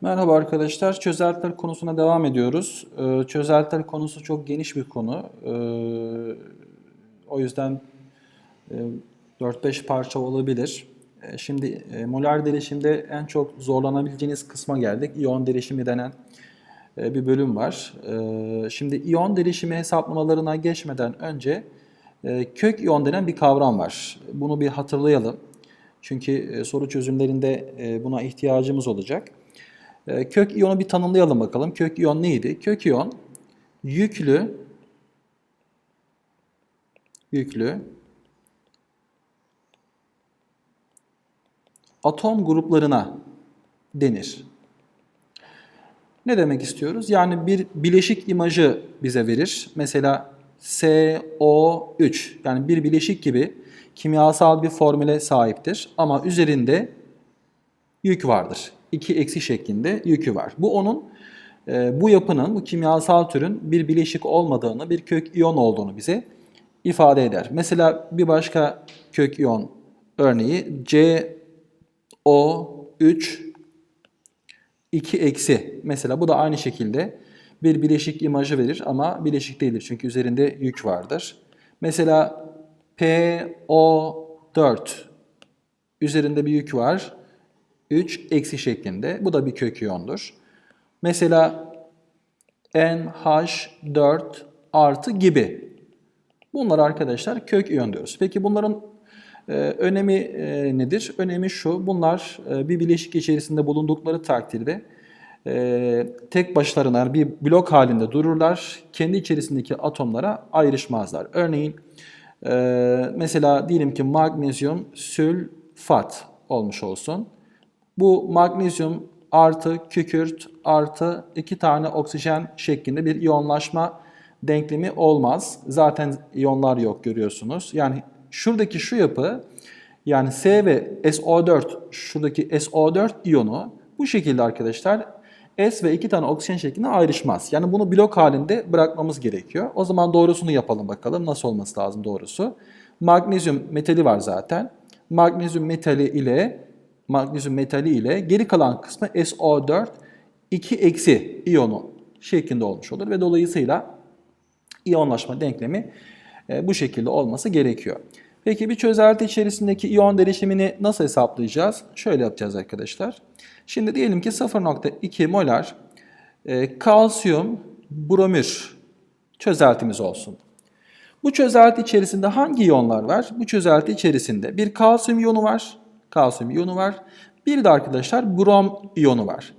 Merhaba arkadaşlar. Çözeltiler konusuna devam ediyoruz. Ee, Çözeltiler konusu çok geniş bir konu. Ee, O yüzden e, 4-5 parça olabilir. E, Şimdi e, molar derişimde en çok zorlanabileceğiniz kısma geldik. İyon derişimi denen e, bir bölüm var. E, Şimdi iyon derişimi hesaplamalarına geçmeden önce e, kök iyon denen bir kavram var. Bunu bir hatırlayalım. Çünkü e, soru çözümlerinde e, buna ihtiyacımız olacak. E, Kök iyonu bir tanımlayalım bakalım. Kök iyon neydi? Kök iyon yüklü yüklü atom gruplarına denir. Ne demek istiyoruz? Yani bir bileşik imajı bize verir. Mesela CO3 yani bir bileşik gibi kimyasal bir formüle sahiptir ama üzerinde yük vardır. 2 eksi şeklinde yükü var. Bu onun e, bu yapının, bu kimyasal türün bir bileşik olmadığını, bir kök iyon olduğunu bize ifade eder. Mesela bir başka kök iyon örneği CO3 2 eksi. Mesela bu da aynı şekilde bir bileşik imajı verir ama bileşik değildir çünkü üzerinde yük vardır. Mesela PO4 üzerinde bir yük var. 3 eksi şeklinde. Bu da bir kök iyondur. Mesela NH4 artı gibi. Bunlar arkadaşlar kök iyon diyoruz. Peki bunların e, önemi e, nedir? Önemi şu. Bunlar e, bir bileşik içerisinde bulundukları takdirde e, tek başlarına bir blok halinde dururlar. Kendi içerisindeki atomlara ayrışmazlar. Örneğin e, mesela diyelim ki magnezyum sülfat olmuş olsun. Bu magnezyum artı kükürt artı iki tane oksijen şeklinde bir iyonlaşma denklemi olmaz. Zaten iyonlar yok görüyorsunuz. Yani şuradaki şu yapı yani S ve SO4 şuradaki SO4 iyonu bu şekilde arkadaşlar S ve iki tane oksijen şeklinde ayrışmaz. Yani bunu blok halinde bırakmamız gerekiyor. O zaman doğrusunu yapalım bakalım. Nasıl olması lazım doğrusu? Magnezyum metali var zaten. Magnezyum metali ile magnezyum metali ile geri kalan kısmı SO4 2 eksi iyonu şeklinde olmuş olur ve dolayısıyla iyonlaşma denklemi e, bu şekilde olması gerekiyor. Peki bir çözelti içerisindeki iyon derişimini nasıl hesaplayacağız? Şöyle yapacağız arkadaşlar. Şimdi diyelim ki 0.2 molar e, kalsiyum bromür çözeltimiz olsun. Bu çözelti içerisinde hangi iyonlar var? Bu çözelti içerisinde bir kalsiyum iyonu var. Kalsiyum iyonu var. Bir de arkadaşlar brom iyonu var.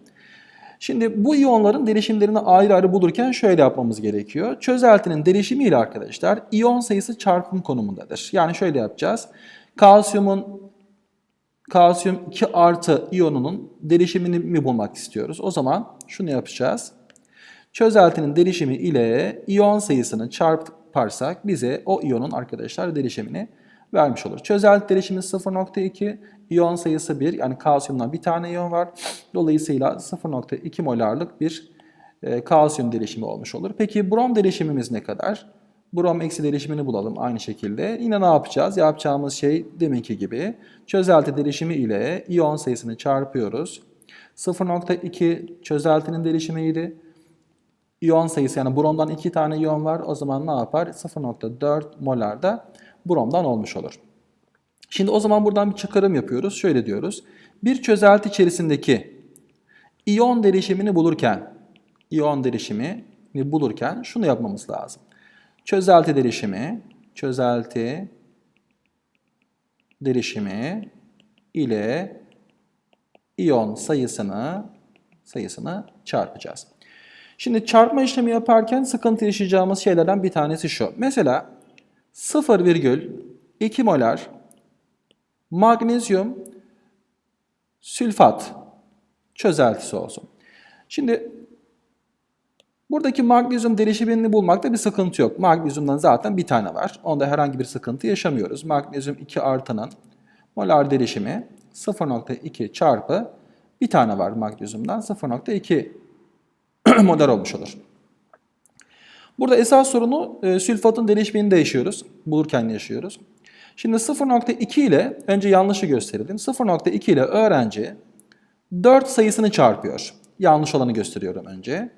Şimdi bu iyonların derişimlerini ayrı ayrı bulurken şöyle yapmamız gerekiyor. Çözeltinin derişimiyle arkadaşlar iyon sayısı çarpım konumundadır. Yani şöyle yapacağız. Kalsiyumun kalsiyum 2 artı iyonunun derişimini mi bulmak istiyoruz? O zaman şunu yapacağız. Çözeltinin derişimi ile iyon sayısını çarparsak bize o iyonun arkadaşlar derişimini vermiş olur. Çözelti derişimi 0.2, iyon sayısı 1 yani kalsiyumdan bir tane iyon var. Dolayısıyla 0.2 molarlık bir e, kalsiyum derişimi olmuş olur. Peki brom derişimimiz ne kadar? Brom eksi derişimini bulalım aynı şekilde. Yine ne yapacağız? Yapacağımız şey deminki gibi. Çözelti derişimi ile iyon sayısını çarpıyoruz. 0.2 çözeltinin derişimiydi. İyon sayısı yani bromdan 2 tane iyon var. O zaman ne yapar? 0.4 molar da bromdan olmuş olur. Şimdi o zaman buradan bir çıkarım yapıyoruz. Şöyle diyoruz. Bir çözelti içerisindeki iyon derişimini bulurken, iyon derişimini bulurken şunu yapmamız lazım. Çözelti derişimi, çözelti derişimi ile iyon sayısını sayısını çarpacağız. Şimdi çarpma işlemi yaparken sıkıntı yaşayacağımız şeylerden bir tanesi şu. Mesela 0,2 molar magnezyum sülfat çözeltisi olsun. Şimdi buradaki magnezyum derişimini bulmakta bir sıkıntı yok. Magnezyumdan zaten bir tane var. Onda herhangi bir sıkıntı yaşamıyoruz. Magnezyum 2 artının molar derişimi 0.2 çarpı bir tane var magnezyumdan 0.2 molar olmuş olur. Burada esas sorunu e, sülfatın derişimini değişiyoruz. Bulurken yaşıyoruz. Şimdi 0.2 ile önce yanlışı gösterelim. 0.2 ile öğrenci 4 sayısını çarpıyor. Yanlış olanı gösteriyorum önce.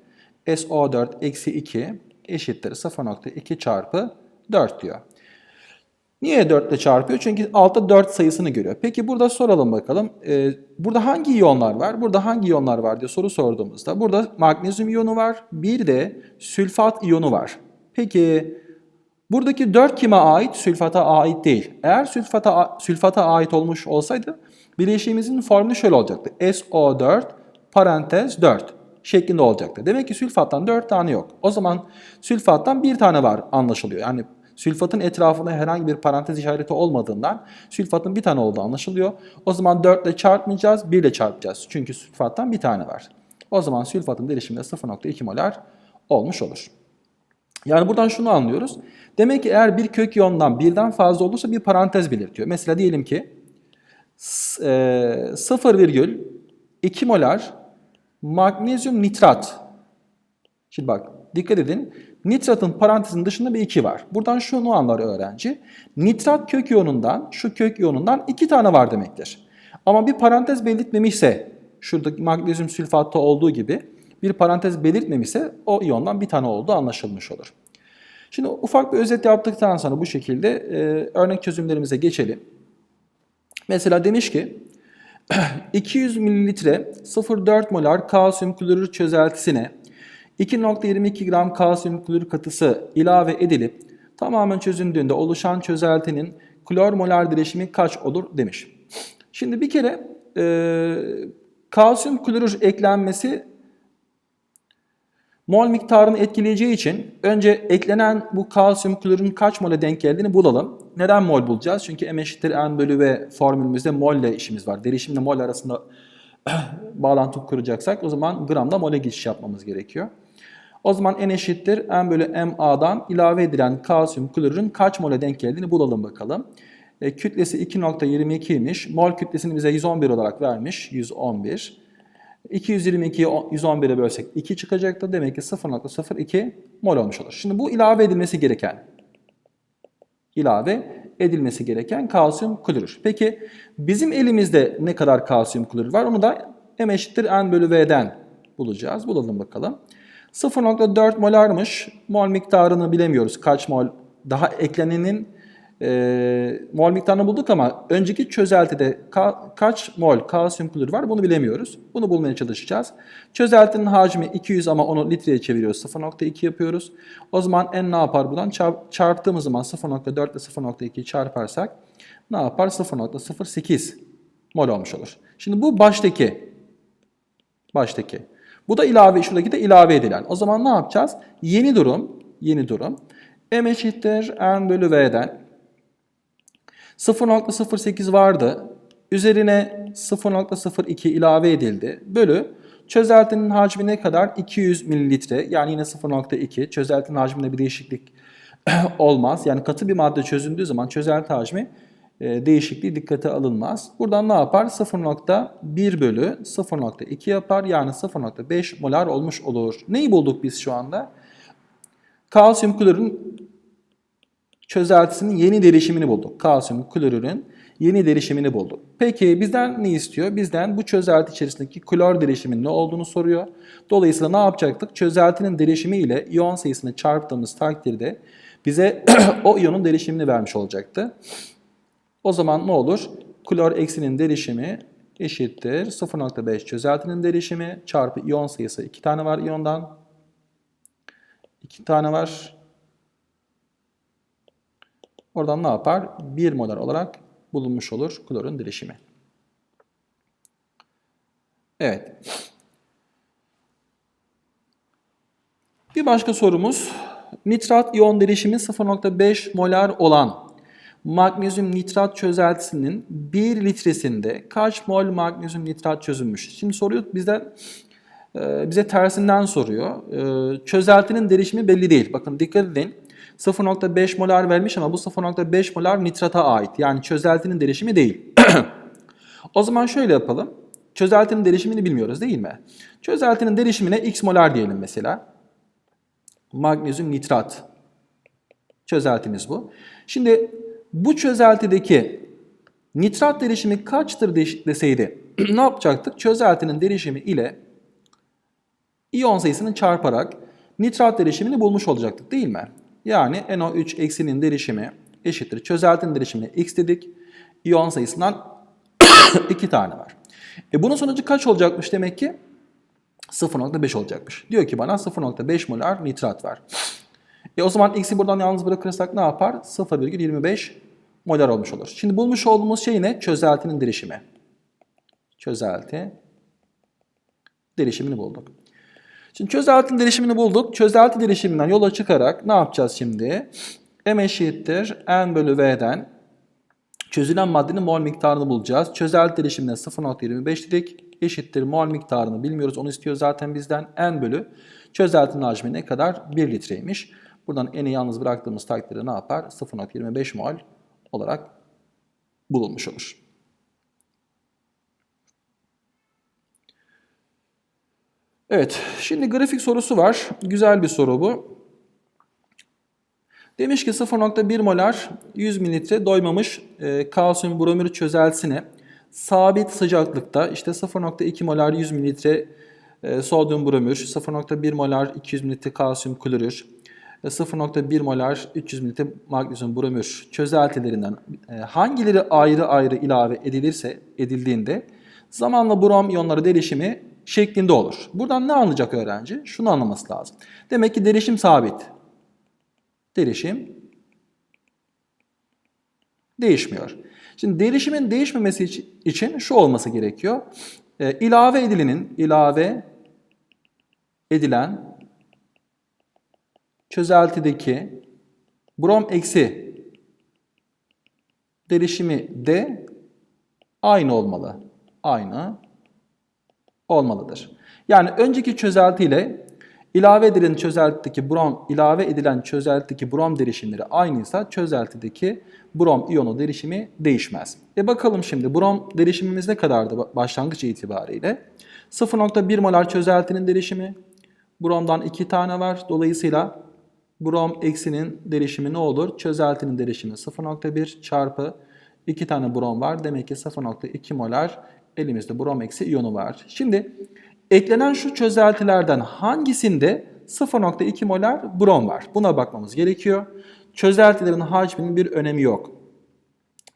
SO4 eksi 2 eşittir 0.2 çarpı 4 diyor. Niye 4 ile çarpıyor? Çünkü altta 4 sayısını görüyor. Peki burada soralım bakalım. Ee, burada hangi iyonlar var? Burada hangi iyonlar var diye soru sorduğumuzda. Burada magnezyum iyonu var. Bir de sülfat iyonu var. Peki buradaki 4 kime ait? Sülfata ait değil. Eğer sülfata, sülfata ait olmuş olsaydı bileşiğimizin formülü şöyle olacaktı. SO4 parantez 4 şeklinde olacaktı. Demek ki sülfattan 4 tane yok. O zaman sülfattan bir tane var anlaşılıyor. Yani Sülfatın etrafında herhangi bir parantez işareti olmadığından sülfatın bir tane olduğu anlaşılıyor. O zaman 4 ile çarpmayacağız, 1 ile çarpacağız. Çünkü sülfattan bir tane var. O zaman sülfatın derişimi de 0.2 molar olmuş olur. Yani buradan şunu anlıyoruz. Demek ki eğer bir kök iyondan birden fazla olursa bir parantez belirtiyor. Mesela diyelim ki 0,2 molar magnezyum nitrat. Şimdi bak dikkat edin. Nitratın parantezin dışında bir 2 var. Buradan şunu anlar öğrenci. Nitrat kök iyonundan, şu kök iyonundan 2 tane var demektir. Ama bir parantez belirtmemişse, şuradaki magnezyum sülfatta olduğu gibi bir parantez belirtmemişse o iyondan bir tane olduğu anlaşılmış olur. Şimdi ufak bir özet yaptıktan sonra bu şekilde e, örnek çözümlerimize geçelim. Mesela demiş ki 200 mililitre 0,4 molar kalsiyum klorür çözeltisine 2.22 gram kalsiyum klorür katısı ilave edilip tamamen çözündüğünde oluşan çözeltinin klor molar bileşimi kaç olur demiş. Şimdi bir kere e, kalsiyum klorür eklenmesi mol miktarını etkileyeceği için önce eklenen bu kalsiyum klorürün kaç mole denk geldiğini bulalım. Neden mol bulacağız? Çünkü M eşittir N bölü V formülümüzde mol ile işimiz var. Derişimle mol arasında bağlantı kuracaksak o zaman gramda mole geçiş yapmamız gerekiyor. O zaman N eşittir N bölü MA'dan ilave edilen kalsiyum klorürün kaç mole denk geldiğini bulalım bakalım. E, kütlesi 2.22 imiş. Mol kütlesini bize 111 olarak vermiş. 111. 222'yi 111'e bölsek 2 çıkacaktı. Demek ki 0.02 mol olmuş olur. Şimdi bu ilave edilmesi gereken ilave edilmesi gereken kalsiyum klorür. Peki bizim elimizde ne kadar kalsiyum klorür var? Onu da M eşittir N bölü V'den bulacağız. Bulalım bakalım. 0.4 molarmış. Mol miktarını bilemiyoruz. Kaç mol? Daha eklenenin e, mol miktarını bulduk ama önceki çözeltide ka kaç mol kalsiyum klorür var bunu bilemiyoruz. Bunu bulmaya çalışacağız. Çözeltinin hacmi 200 ama onu litreye çeviriyoruz. 0.2 yapıyoruz. O zaman n ne yapar buradan? Çarp, çarptığımız zaman 0.4 ile 0.2 çarparsak ne yapar? 0.08 mol olmuş olur. Şimdi bu baştaki baştaki. Bu da ilave, şuradaki de ilave edilen. O zaman ne yapacağız? Yeni durum, yeni durum. M eşittir N bölü V'den 0.08 vardı. Üzerine 0.02 ilave edildi. Bölü çözeltinin hacmi ne kadar? 200 mililitre. Yani yine 0.2. Çözeltinin hacminde bir değişiklik olmaz. Yani katı bir madde çözündüğü zaman çözelti hacmi değişikliği dikkate alınmaz. Buradan ne yapar? 0.1 bölü 0.2 yapar. Yani 0.5 molar olmuş olur. Neyi bulduk biz şu anda? Kalsiyum klorun çözeltisinin yeni derişimini bulduk. Kalsiyum klorürün yeni derişimini bulduk. Peki bizden ne istiyor? Bizden bu çözelti içerisindeki klor derişiminin ne olduğunu soruyor. Dolayısıyla ne yapacaktık? Çözeltinin derişimi ile iyon sayısını çarptığımız takdirde bize o iyonun derişimini vermiş olacaktı. O zaman ne olur? Klor eksinin derişimi eşittir 0.5 çözeltinin derişimi çarpı iyon sayısı 2 tane var iyondan. 2 tane var. Oradan ne yapar? 1 molar olarak bulunmuş olur klorun derişimi. Evet. Bir başka sorumuz. Nitrat iyon derişimi 0.5 molar olan magnezyum nitrat çözeltisinin 1 litresinde kaç mol magnezyum nitrat çözülmüş? Şimdi soruyor bizden e, bize tersinden soruyor. E, çözeltinin derişimi belli değil. Bakın dikkat edin. 0.5 molar vermiş ama bu 0.5 molar nitrata ait. Yani çözeltinin derişimi değil. o zaman şöyle yapalım. Çözeltinin derişimini bilmiyoruz değil mi? Çözeltinin derişimine x molar diyelim mesela. Magnezyum nitrat. Çözeltimiz bu. Şimdi bu çözeltideki nitrat derişimi kaçtır deseydi ne yapacaktık? Çözeltinin derişimi ile iyon sayısını çarparak nitrat derişimini bulmuş olacaktık değil mi? Yani NO3 eksinin derişimi eşittir. Çözeltinin derişimine x dedik. İyon sayısından 2 tane var. E bunun sonucu kaç olacakmış demek ki? 0.5 olacakmış. Diyor ki bana 0.5 molar nitrat var. E o zaman x'i buradan yalnız bırakırsak ne yapar? 0,25 molar olmuş olur. Şimdi bulmuş olduğumuz şey ne? Çözeltinin derişimi. Çözelti derişimini bulduk. Şimdi çözeltinin derişimini bulduk. Çözelti derişiminden yola çıkarak ne yapacağız şimdi? M eşittir N bölü V'den çözülen maddenin mol miktarını bulacağız. Çözelti derişimine 0.25 dedik. Eşittir mol miktarını bilmiyoruz. Onu istiyor zaten bizden. N bölü çözeltinin hacmi ne kadar? 1 litreymiş. Buradan N'i yalnız bıraktığımız takdirde ne yapar? 0.25 mol olarak bulunmuş olur. Evet, şimdi grafik sorusu var. Güzel bir soru bu. Demiş ki 0.1 molar 100 mililitre doymamış e, kalsiyum bromür çözeltisine sabit sıcaklıkta işte 0.2 molar 100 mililitre e, sodyum bromür, 0.1 molar 200 mililitre kalsiyum klorür, e, 0.1 molar 300 mililitre magnezyum bromür çözeltilerinden e, hangileri ayrı ayrı ilave edilirse edildiğinde zamanla brom iyonları derişimi şeklinde olur. Buradan ne anlayacak öğrenci? Şunu anlaması lazım. Demek ki derişim sabit. Derişim değişmiyor. Şimdi derişimin değişmemesi için şu olması gerekiyor. E, ilave edilenin, ilave edilen çözeltideki brom eksi derişimi de aynı olmalı. Aynı olmalıdır. Yani önceki çözelti ile ilave edilen çözeltideki brom ilave edilen çözeltideki brom derişimleri aynıysa çözeltideki brom iyonu derişimi değişmez. E bakalım şimdi brom derişimimiz ne kadardı başlangıç itibariyle? 0.1 molar çözeltinin derişimi. Bromdan 2 tane var. Dolayısıyla brom eksinin derişimi ne olur? Çözeltinin derişimi 0.1 çarpı 2 tane brom var. Demek ki 0.2 molar elimizde brom eksi iyonu var. Şimdi eklenen şu çözeltilerden hangisinde 0.2 molar brom var? Buna bakmamız gerekiyor. Çözeltilerin hacminin bir önemi yok.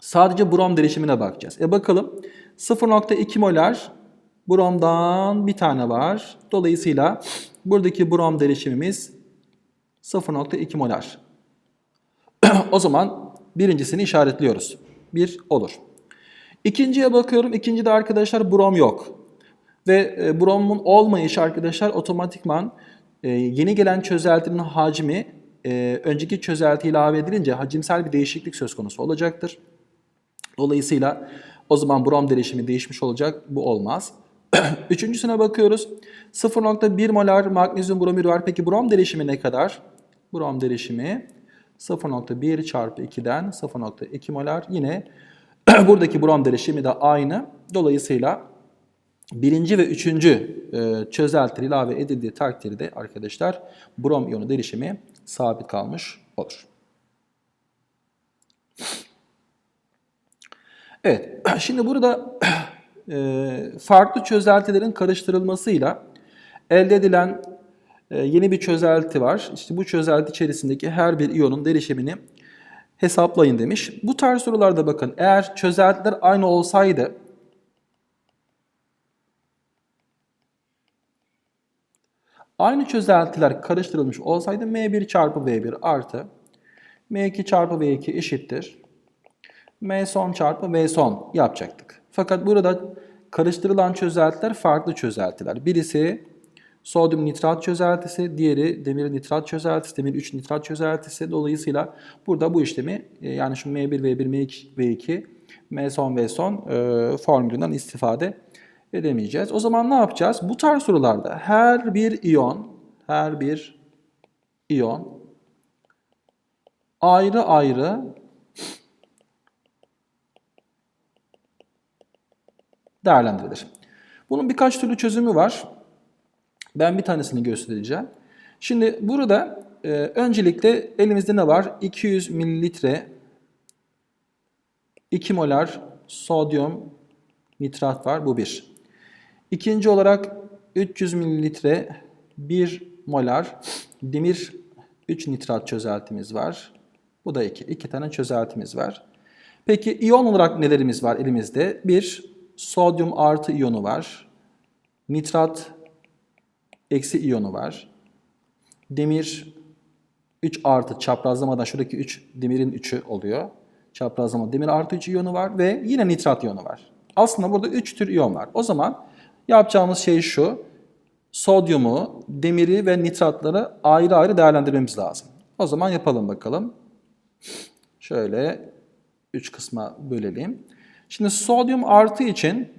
Sadece brom derişimine bakacağız. E bakalım 0.2 molar bromdan bir tane var. Dolayısıyla buradaki brom derişimimiz 0.2 molar. o zaman birincisini işaretliyoruz. Bir olur. İkinciye bakıyorum. İkincide arkadaşlar brom yok. Ve e, bromun olmayışı arkadaşlar otomatikman e, yeni gelen çözeltinin hacmi e, önceki çözelti ilave edilince hacimsel bir değişiklik söz konusu olacaktır. Dolayısıyla o zaman brom derişimi değişmiş olacak. Bu olmaz. Üçüncüsüne bakıyoruz. 0.1 molar magnezyum bromür var. Peki brom derişimi ne kadar? Brom derişimi 0.1 çarpı 2'den 0.2 molar. Yine buradaki brom derişimi de aynı. Dolayısıyla birinci ve üçüncü e, çözelti ilave edildiği takdirde arkadaşlar brom iyonu derişimi sabit kalmış olur. Evet, şimdi burada e, farklı çözeltilerin karıştırılmasıyla elde edilen yeni bir çözelti var. İşte bu çözelti içerisindeki her bir iyonun derişimini hesaplayın demiş. Bu tarz sorularda bakın eğer çözeltiler aynı olsaydı aynı çözeltiler karıştırılmış olsaydı M1 çarpı V1 artı M2 çarpı V2 eşittir. M son çarpı V son yapacaktık. Fakat burada karıştırılan çözeltiler farklı çözeltiler. Birisi sodyum nitrat çözeltisi, diğeri demir nitrat çözeltisi, demir 3 nitrat çözeltisi. Dolayısıyla burada bu işlemi e, yani şu M1, V1, M2, V2, M son, V son e, formülünden istifade edemeyeceğiz. O zaman ne yapacağız? Bu tarz sorularda her bir iyon, her bir iyon ayrı ayrı değerlendirilir. Bunun birkaç türlü çözümü var. Ben bir tanesini göstereceğim. Şimdi burada e, öncelikle elimizde ne var? 200 mililitre 2 molar sodyum nitrat var. Bu bir. İkinci olarak 300 mililitre 1 molar demir 3 nitrat çözeltimiz var. Bu da 2. 2 tane çözeltimiz var. Peki iyon olarak nelerimiz var elimizde? Bir, sodyum artı iyonu var. Nitrat eksi iyonu var. Demir 3 artı çaprazlamadan şuradaki 3 demirin 3'ü oluyor. Çaprazlama demir artı 3 iyonu var ve yine nitrat iyonu var. Aslında burada 3 tür iyon var. O zaman yapacağımız şey şu. Sodyumu, demiri ve nitratları ayrı ayrı değerlendirmemiz lazım. O zaman yapalım bakalım. Şöyle 3 kısma bölelim. Şimdi sodyum artı için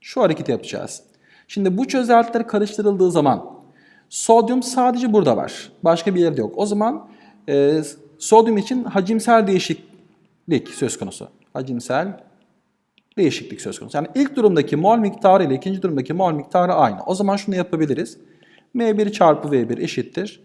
şu hareketi yapacağız. Şimdi bu çözeltiler karıştırıldığı zaman sodyum sadece burada var. Başka bir yerde yok. O zaman e, sodyum için hacimsel değişiklik söz konusu. Hacimsel değişiklik söz konusu. Yani ilk durumdaki mol miktarı ile ikinci durumdaki mol miktarı aynı. O zaman şunu yapabiliriz. M1 çarpı V1 eşittir.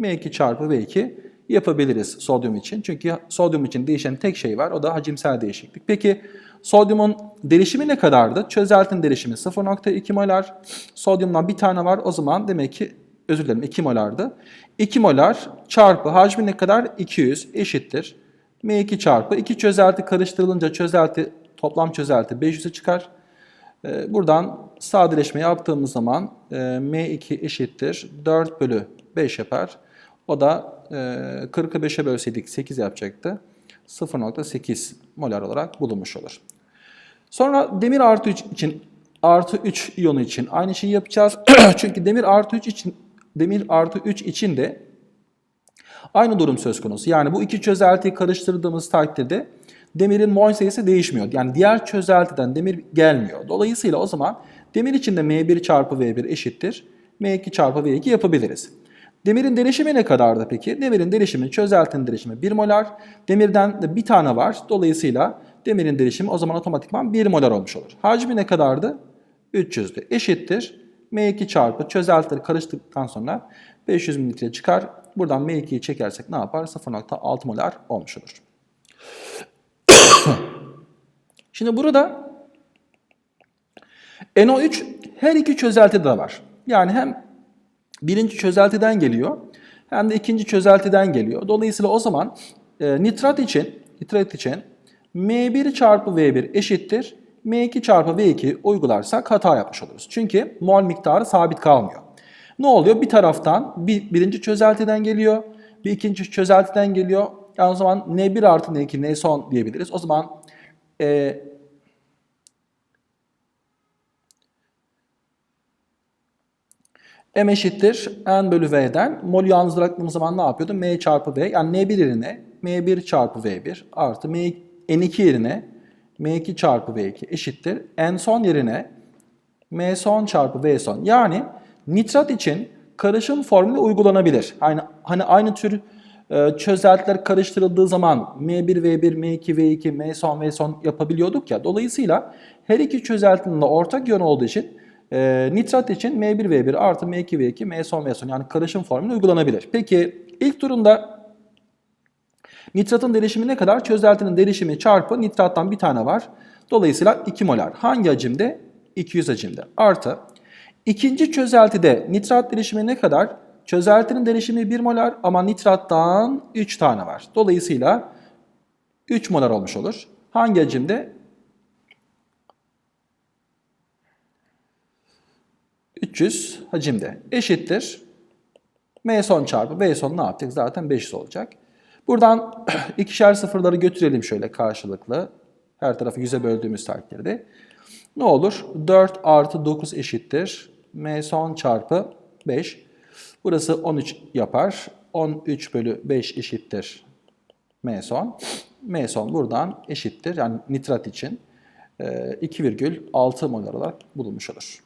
M2 çarpı V2 yapabiliriz sodyum için. Çünkü sodyum için değişen tek şey var. O da hacimsel değişiklik. Peki sodyumun derişimi ne kadardı? Çözeltinin derişimi 0.2 molar. Sodyumdan bir tane var. O zaman demek ki özür dilerim 2 molardı. 2 molar çarpı hacmi ne kadar? 200 eşittir. M2 çarpı 2 çözelti karıştırılınca çözelti toplam çözelti 500'e çıkar. Ee, Buradan sadeleşme yaptığımız zaman e, M2 eşittir 4 bölü 5 yapar. O da e, 40'ı 5'e bölseydik 8 yapacaktı. 0.8 molar olarak bulunmuş olur. Sonra demir artı 3 için artı 3 iyonu için aynı şeyi yapacağız. Çünkü demir artı 3 için demir artı 3 için de aynı durum söz konusu. Yani bu iki çözeltiyi karıştırdığımız takdirde demirin mol sayısı değişmiyor. Yani diğer çözeltiden demir gelmiyor. Dolayısıyla o zaman demir için de M1 çarpı V1 eşittir. M2 çarpı V2 yapabiliriz. Demirin derişimi ne kadardı peki? Demirin derişimi, çözeltinin derişimi 1 molar. Demirden de bir tane var. Dolayısıyla demirin derişimi o zaman otomatikman 1 molar olmuş olur. Hacmi ne kadardı? 300'dü. Eşittir. M2 çarpı çözeltileri karıştırdıktan sonra 500 mililitre çıkar. Buradan M2'yi çekersek ne yapar? 0.6 molar olmuş olur. Şimdi burada NO3 her iki çözeltide de var. Yani hem birinci çözeltiden geliyor hem de ikinci çözeltiden geliyor. Dolayısıyla o zaman e, nitrat için nitrat için M1 çarpı V1 eşittir M2 çarpı V2 uygularsak hata yapmış oluruz. Çünkü mol miktarı sabit kalmıyor. Ne oluyor? Bir taraftan bir, birinci çözeltiden geliyor, bir ikinci çözeltiden geliyor. Yani o zaman N1 artı N2 N son diyebiliriz. O zaman e, M eşittir N bölü V'den mol yalnız bıraktığımız zaman ne yapıyordu? M çarpı V yani N1 yerine M1 çarpı V1 artı M, N2 yerine M2 çarpı V2 eşittir. N son yerine M son çarpı V son. Yani nitrat için karışım formülü uygulanabilir. Yani hani aynı tür e, çözeltiler karıştırıldığı zaman M1 V1, M2 V2, M son V son yapabiliyorduk ya. Dolayısıyla her iki çözeltinin de ortak yön olduğu için e, nitrat için M1 V1 artı M2 V2, M son V son yani karışım formülü uygulanabilir. Peki ilk durumda nitratın derişimi ne kadar? Çözeltinin derişimi çarpı nitrattan bir tane var. Dolayısıyla 2 molar. Hangi hacimde? 200 hacimde. Artı ikinci çözeltide nitrat derişimi ne kadar? Çözeltinin derişimi 1 molar ama nitrattan 3 tane var. Dolayısıyla 3 molar olmuş olur. Hangi hacimde? 300 hacimde. Eşittir. M son çarpı V son ne yapacak? Zaten 500 olacak. Buradan ikişer sıfırları götürelim şöyle karşılıklı. Her tarafı 100'e böldüğümüz takdirde. Ne olur? 4 artı 9 eşittir. M son çarpı 5. Burası 13 yapar. 13 bölü 5 eşittir M son. M son buradan eşittir. Yani nitrat için 2,6 molar olarak bulunmuş olur.